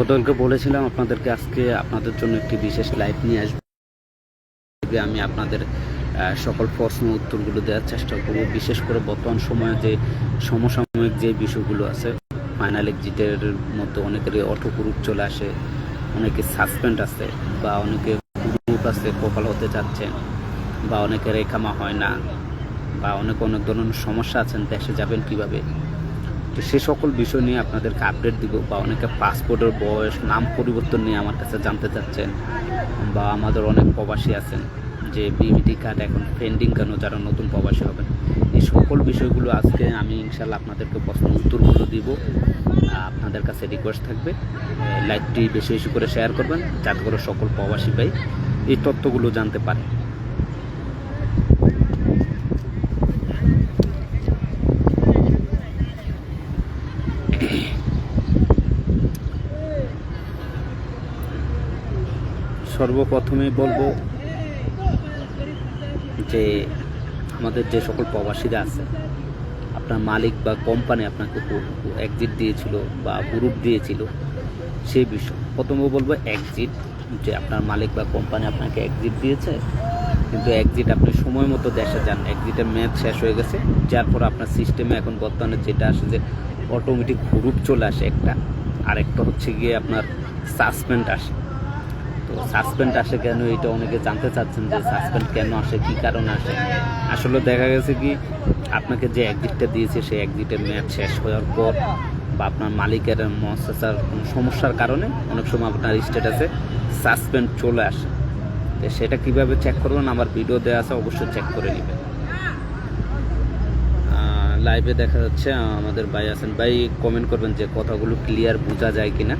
গতকালকে বলেছিলাম আপনাদেরকে আজকে আপনাদের জন্য একটি বিশেষ লাইভ নিয়ে আসবে আমি আপনাদের সকল প্রশ্ন উত্তরগুলো দেওয়ার চেষ্টা করব। বিশেষ করে বর্তমান সময়ে যে সমসাময়িক যে বিষয়গুলো আছে ফাইনাল এক্সিটের মধ্যে অনেকেরই অটো গ্রুপ চলে আসে অনেকে সাসপেন্ড আছে, বা অনেকে গ্রুপ আছে কপাল হতে যাচ্ছেন বা অনেকের রেখামা হয় না, বা অনেক অনেক ধরনের সমস্যা আছেন, দেশে যাবেন কীভাবে? তো সে সকল বিষয় নিয়ে আপনাদেরকে আপডেট দিব বা অনেকে পাসপোর্টের বয়স, নাম পরিবর্তন নিয়ে আমার কাছে জানতে চাচ্ছেন বা আমাদের অনেক প্রবাসী আছেন যে বিবিটি কার্ড এখন পেন্ডিং কেন যারা নতুন প্রবাসী হবেন। এই সকল বিষয়গুলো আজকে আমি ইনশাল্লাহ আপনাদেরকে প্রশ্ন উত্তরগুলো দিব। আপনাদের কাছে রিকোয়েস্ট থাকবে। লাইভটি বেশি বেশি করে শেয়ার করবেন যাতে করে সকল প্রবাসী ভাই এই তথ্যগুলো জানতে পারে। সর্বপ্রথমেই বলব যে আমাদের যে সকল প্রবাসীরা আছে, আপনার মালিক বা কোম্পানি আপনাকে একজিট দিয়েছিল বা গ্রুপ দিয়েছিল, সেই বিষয়। প্রথমে বলব একজিট যে আপনার মালিক বা কোম্পানি আপনাকে একজিট দিয়েছে, কিন্তু একজিট আপনি সময় মতো দেশে যান। একজিটের ম্যাচ শেষ হয়ে গেছে, যার পর আপনার সিস্টেমে এখন বর্তমানে যেটা আসে যে অটোমেটিক গ্রুপ চলে আসে একটা। আরেকটা হচ্ছে গিয়ে আপনার সাসপেন্ড আসে। সাসপেন্ড আসে কেন? এটা অনেকে জানতে চাচ্ছেন যে সাসপেন্ড কেন আসে? কি কারণে আসে? আসলে দেখা গেছে কি, আপনাকে যে এক্সিটটা দিয়েছে, সেই এক্সিটের ম্যাচ শেষ হওয়ার পর বা আপনার মালিকের মহাসার সমস্যার কারণে অনেক সময় আপনার স্ট্যাটাসে সাসপেন্ড চলে আসে। তো সেটা কীভাবে চেক করবেন? আমার ভিডিও দেওয়া আছে, অবশ্যই চেক করে নেবেন। লাইভে দেখা যাচ্ছে, আমাদের ভাই আছেন। ভাই কমেন্ট করবেন যে কথাগুলো ক্লিয়ার বোঝা যায় কিনা।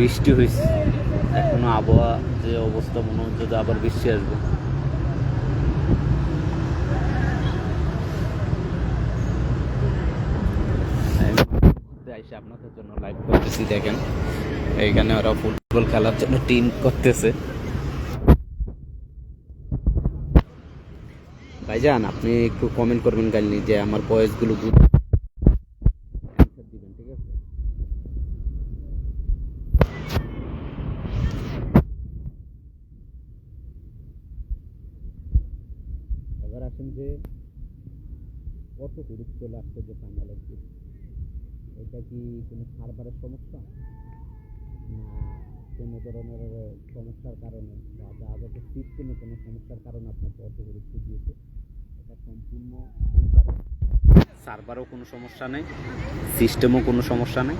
বৃষ্টি হয়েছে। এখনও আবহাওয়া যে অবস্থা, মনে হচ্ছে যে আবার বৃষ্টি আসবে। আপনাদের জন্য লাইভ করতেছি, দেখেন। এইখানে ওরা ফুটবল খেলার জন্য টিম করতেছে। ভাইজান, আপনি একটু কমেন্ট করবেন গাইনি যে আমার বয়সগুলো বুঝ অ্যান্সার দিবেন ঠিক আছে এবার যে কত গ্রুপ চলে আসছে যে ফাইনাল এক্সিট এটা কি কোনো সার্ভারের সমস্যা? না, কোনো ধরনের সমস্যার কারণে বা যাদের সিস্টেমে কোনো সমস্যার কারণে আপনাকে অত গুরুত্ব দিয়েছে? এটা সম্পূর্ণ সার্ভারও কোনো সমস্যা নেই, সিস্টেমও কোনো সমস্যা নেই।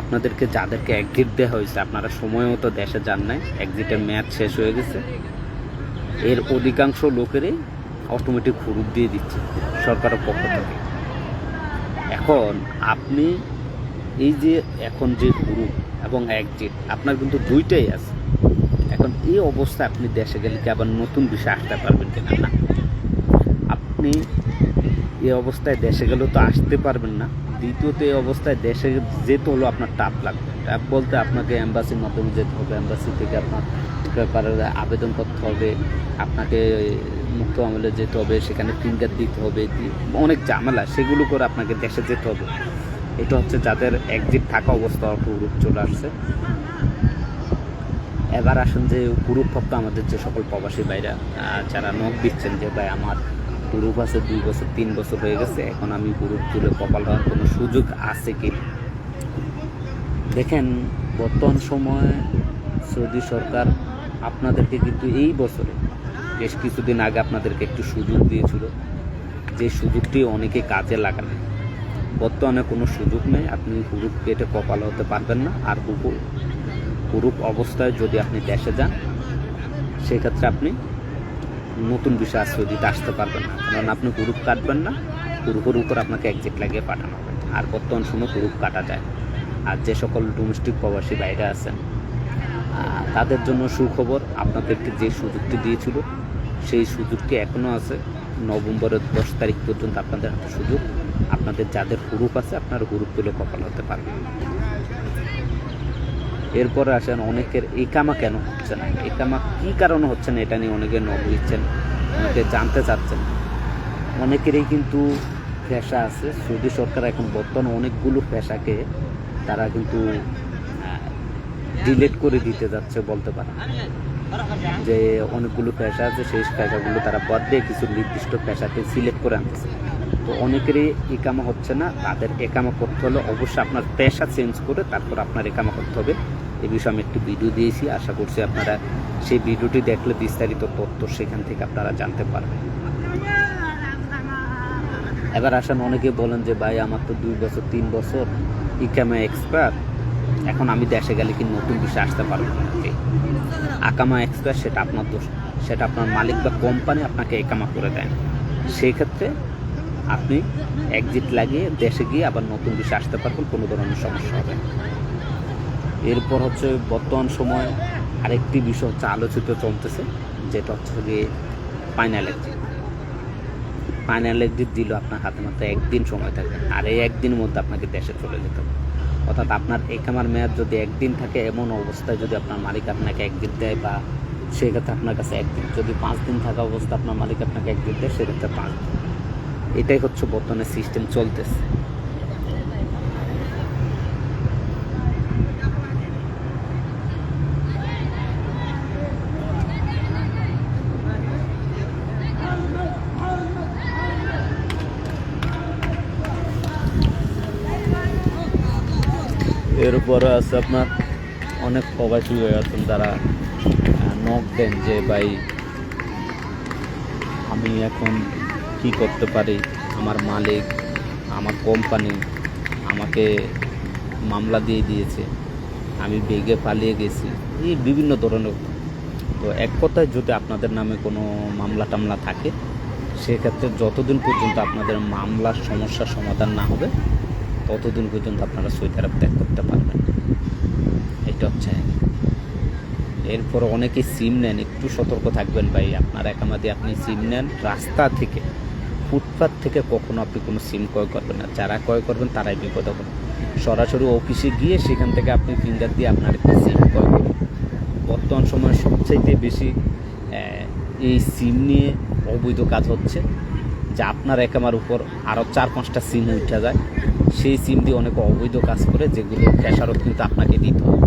আপনাদেরকে যাদেরকে এক্সিট দেওয়া হয়েছে, আপনারা সময় মতো দেশে যান নাই এক্সিটের ম্যাচ শেষ হয়ে গেছে। এর অধিকাংশ লোকেরই অটোমেটিক হুরুপ দিয়ে দিচ্ছে সরকারের পক্ষ থেকে। এখন আপনি এই যে এখন যে গ্রুপ এবং একজিট আপনার কিন্তু দুইটাই আছে। এখন এই অবস্থায় আপনি দেশে গেলে কি আবার নতুন বিষয় আসতে পারবেন কিনা না? আপনি এই অবস্থায় দেশে গেলেও তো আসতে পারবেন না। দ্বিতীয়ত এই অবস্থায় দেশে যেতে হলো আপনার টাপ লাগবে। টাপ বলতে আপনাকে অ্যাম্বাসির মাধ্যমে যেতে হবে অ্যাম্বাসি থেকে আপনার ব্যাপারে আবেদন করতে হবে, আপনাকে মুক্ত আমলে যেতে হবে সেখানে ফিঙ্গার দিতে হবে অনেক ঝামেলা সেগুলো করে আপনাকে দেশে যেতে হবে। এটা হচ্ছে যাদের একজিট থাকা অবস্থা গ্রুপ চলে আসছে। এবার আসুন যে গ্রুপভুক্ত আমাদের যে সকল প্রবাসী আহ, যারা নখ দিচ্ছেন যে ভাই আমার গ্রুপ আছে দুই বছর তিন বছর হয়ে গেছে এখন আমি গ্রুপ তুলে কপাল হওয়ার কোনো সুযোগ আছে কি? দেখেন বর্তমান সময়ে সৌদি সরকার আপনাদেরকে কিন্তু এই বছরে বেশ কিছুদিন আগে আপনাদেরকে একটু সুযোগ দিয়েছিল। যে সুযোগটি অনেকে কাজে লাগান বর্তমানে কোনো সুযোগ নেই, আপনি হুরুপ কেটে কপাল হতে পারবেন না। আর হুকুর হুরুপ অবস্থায় যদি আপনি দেশে যান, সেক্ষেত্রে আপনি নতুন বিষয় আশ্রয় দিতে আসতে পারবেন না। কারণ আপনি হুরুপ কাটবেন না, হুরুপের উপর আপনাকে একজেক্ট লাগিয়ে পাঠানো হবে। আর বর্তমান সময় হুরুপ কাটা যায়। আর যে সকল ডোমেস্টিক প্রবাসী বাইরে আছেন তাদের জন্য সুখবর, আপনাদেরকে যে সুযোগটি দিয়েছিল সেই সুযোগটি এখনও আছে। নভেম্বরের দশ তারিখ পর্যন্ত আপনাদের হাতে সুযোগ। আপনাদের যাদের হুরুপ আছে, আপনার হুরুপ তুলে কপাল হতে পারবেন। এরপরে আসেন অনেকের একামা কেন হচ্ছে না? একামা কী কারণে হচ্ছে না? এটা নিয়ে অনেকে নব দিচ্ছেন, অনেকে জানতে চাচ্ছেন। অনেকেরই কিন্তু পেশা আছে। সৌদি সরকার এখন বর্তমানে অনেকগুলো পেশাকে তারা কিন্তু ডিলেট করে দিতে যাচ্ছে বলতে পারে যে অনেকগুলো পেশা আছে, সেই পেশাগুলো তারা বাদ দিয়ে কিছু নির্দিষ্ট পেশাকে সিলেক্ট করে আনতেছে। তো অনেকেরই একামা হচ্ছে না, তাদের একামা করতে হলে অবশ্যই আপনার পেশা চেঞ্জ করে তারপর আপনার একামা করতে হবে। এ বিষয়ে আমি একটি ভিডিও দিয়েছি, আশা করছি আপনারা সেই ভিডিওটি দেখলে বিস্তারিত তথ্য সেখান থেকে আপনারা জানতে পারবেন। এবার আসেন, অনেকে বলেন যে, ভাই, আমার তো দুই বছর, তিন বছর ইকামা এক্সপায়ার এখন আমি দেশে গেলে কি নতুন বিষয় আসতে পারব? না আকামা এক্সপ্রেস সেটা আপনার দোষ। সেটা আপনার মালিক বা কোম্পানি আপনাকে একামা করে দেয়। সেই ক্ষেত্রে আপনি এক্সিট লাগিয়ে দেশে গিয়ে আবার নতুন বিষয় আসতে পারবেন, কোনো ধরনের সমস্যা হবে। এরপর হচ্ছে বর্তমান সময়ে আরেকটি বিষয় হচ্ছে আলোচিত চলতেছে, যেটা হচ্ছে গিয়ে ফাইনাল এক্সিট ফাইনাল এক্সিট দিল আপনার হাতে মাত্র একদিন সময় থাকে, আর এই একদিনের মধ্যে আপনাকে দেশে চলে যেতে হবে। অর্থাৎ আপনার এই কামার মেয়াদ যদি একদিন থাকে, এমন অবস্থায় যদি আপনার মালিক আপনাকে একদিন দেয় বা সেক্ষেত্রে আপনার কাছে একদিন যদি পাঁচ দিন থাকা অবস্থা আপনার মালিক আপনাকে একদিন দেয়, সেক্ষেত্রে পাঁচ দিন। এটাই হচ্ছে বর্তমানে সিস্টেম চলতেছে। এরপরে আছে আপনার অনেক প্রবাসী হয়ে আছেন যারা নক দেন যে, ভাই, আমি এখন কি করতে পারি? আমার মালিক, আমার কোম্পানি আমাকে মামলা দিয়ে দিয়েছে। আমি বেগে পালিয়ে গেছি। এই বিভিন্ন ধরনের তো এক কথায় যদি আপনাদের নামে কোনো মামলা টামলা থাকে, সেক্ষেত্রে যতদিন পর্যন্ত আপনাদের মামলার সমস্যার সমাধান না হবে ততদিন পর্যন্ত আপনারা সৌদি আরব ত্যাগ করতে পারবেন। এটা হচ্ছে এরপর অনেকে সিম নেন, একটু সতর্ক থাকবেন ভাই। আপনার একামাদি আপনি সিম নেন, রাস্তা থেকে ফুটপাথ থেকে কখনো আপনি কোনো সিম ক্রয় করবেন না। যারা ক্রয় করবেন তারাই বিপদে করবেন সরাসরি অফিসে গিয়ে সেখান থেকে আপনি ফিঙ্গার দিয়ে আপনার একটা সিম ক্রয় করুন। বর্তমান সময়ে সবচাইতে বেশি এই সিম নিয়ে অবৈধ কাজ হচ্ছে। যে আপনার একামার উপর আরও চার পাঁচটা সিম উঠে যায়। সেই সিম দিয়ে অনেক অবৈধ কাজ করে, যেগুলো খেসারত কিন্তু আপনাকে দিতে হবে।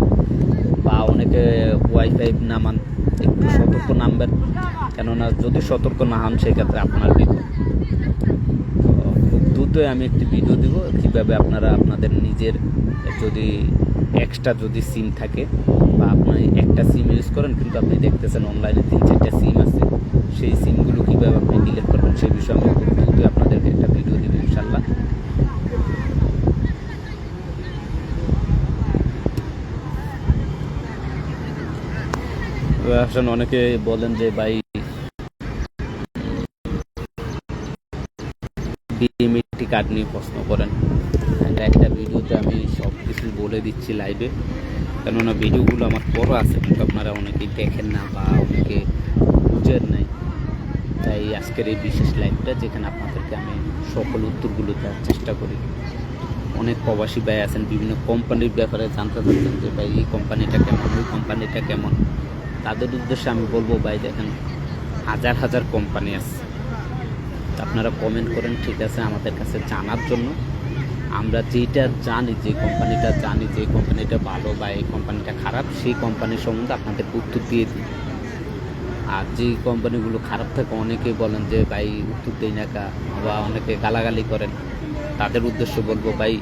বা অনেকে ওয়াইফাই নামান একটু সতর্ক নামবেন। কেননা যদি সতর্ক না হন, সেক্ষেত্রে আপনার বিপদ খুব দ্রুতই আমি একটি ভিডিও দিব, কীভাবে আপনারা আপনাদের নিজের যদি এক্সট্রা যদি সিম থাকে, বা আপনি একটা সিম ইউজ করেন, কিন্তু আপনি দেখতেছেন অনলাইনে তিন চারটা সিম আছে। সেই সিমগুলো কীভাবে আপনি ডিলিট করবেন সেই বিষয়ে আমি খুব আপনাদেরকে একটা ভিডিও দেবো ইনশাল্লাহ আসলে অনেকে বলেন যে ভাই ডিএমইটি কার্ড নিয়ে প্রশ্ন করেন। একটা ভিডিওতে আমি সব কিছু বলে দিচ্ছি লাইভে কেননা ভিডিওগুলো আমার বড় আছে, কিন্তু আপনারা অনেকেই দেখেন না বা অনেকে বুঝেন নাই। তাই আজকের এই বিশেষ লাইভটা যেখানে আপনাদেরকে আমি সকল উত্তরগুলো দেওয়ার চেষ্টা করি। অনেক প্রবাসী ভাই আছেন, বিভিন্ন কোম্পানির ব্যাপারে জানতে চাচ্ছেন যে, ভাই, এই কোম্পানিটা কেমন? ওই কোম্পানিটা কেমন? তাদের উদ্দেশ্যে আমি বলব, ভাই, দেখেন, হাজার হাজার কোম্পানি আছে। আপনারা কমেন্ট করেন, ঠিক আছে, আমাদের কাছে জানার জন্য। আমরা যেটা জানি, যে কোম্পানিটা জানি, যে কোম্পানিটা ভালো বা এই কোম্পানিটা খারাপ, সেই কোম্পানির সম্বন্ধে আপনাদের উত্তর দিয়ে দিই। আর যে কোম্পানিগুলো খারাপ থাকে, অনেকে বলেন যে, ভাই, উত্তর দেই না কা, বা অনেকে গালাগালি করেন। তাদের উদ্দেশ্য বলব, ভাই,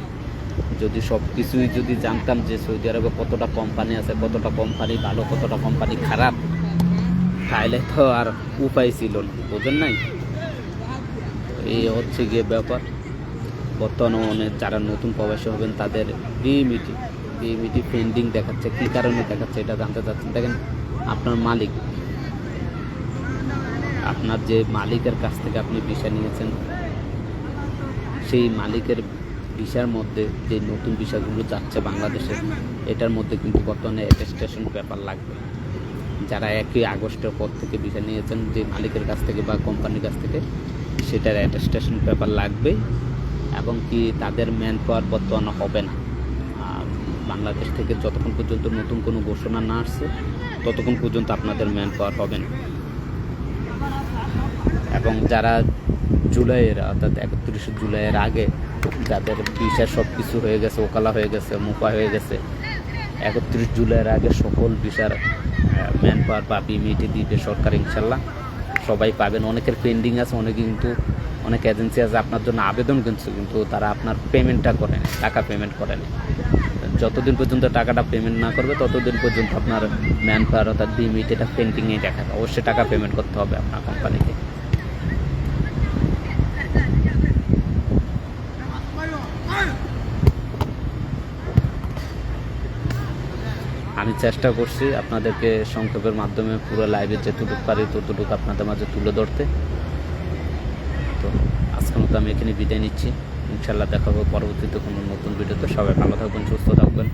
যদি সব কিছুই যদি জানতাম যে সৌদি আরবে কতটা কোম্পানি আছে, কতটা কোম্পানি ভালো, কতটা কোম্পানি খারাপ তাহলে তো আর উপায় ছিল না। বোঝেন নাই? এই হচ্ছে গিয়ে ব্যাপার। বর্তমানে যারা নতুন প্রবাসী হবেন, তাদের বিএমিটি বিএমিটি পেন্ডিং দেখাচ্ছে, কী কারণে দেখাচ্ছে, এটা জানতে চাচ্ছেন। দেখেন, আপনার মালিক আপনার যে মালিকের কাছ থেকে আপনি ভিসা নিয়েছেন, সেই মালিকের ভিসার মধ্যে যে নতুন ভিসাগুলো যাচ্ছে বাংলাদেশে, এটার মধ্যে কিন্তু বর্তমানে অ্যাটেস্টেশন পেপার লাগবে। যারা একই আগস্টের পর থেকে ভিসা নিয়েছেন, যে মালিকের কাছ থেকে বা কোম্পানির কাছ থেকে, সেটার অ্যাটেস্টেশন পেপার লাগবে এবং কি তাদের ম্যান পাওয়ার বর্তমানে হবে না। বাংলাদেশ থেকে যতক্ষণ পর্যন্ত নতুন কোনো ঘোষণা না আসছে, ততক্ষণ পর্যন্ত আপনাদের ম্যান পাওয়ার হবে না। এবং যারা জুলাইয়ের, অর্থাৎ একত্রিশে জুলাইয়ের আগে যাদের বিষয় সব কিছু হয়ে গেছে, ওকালা হয়ে গেছে মুপা হয়ে গেছে, একত্রিশ জুলাইয়ের আগে সকল বিষয়ের ম্যান পাওয়ার বা বিমিটি দিবে সরকার ইনশাল্লাহ। সবাই পাবেন। অনেকের পেন্ডিং আছে, অনেকে কিন্তু, অনেক এজেন্সি আছে আপনার জন্য আবেদন করছে কিন্তু তারা আপনার পেমেন্টটা করেনি টাকা পেমেন্ট করেনি যতদিন পর্যন্ত টাকাটা পেমেন্ট না করবে, ততদিন পর্যন্ত আপনার ম্যান পাওয়ার, অর্থাৎ বিমিট এটা পেন্টিংয়েই দেখাবে। অবশ্যই টাকা পেমেন্ট করতে হবে আপনার কোম্পানিকে আমি চেষ্টা করছি আপনাদেরকে সংক্ষেপের মাধ্যমে পুরো লাইভে যেতটুকু পারি ততটুকু আপনাদের মাঝে তুলে ধরতে। তো আজকের মতো আমি এখানে বিদায় নিচ্ছি। ইনশাল্লাহ দেখা হবে পরবর্তীতে কোনো নতুন ভিডিওতে। সবাই ভালো থাকবেন, সুস্থ থাকবেন।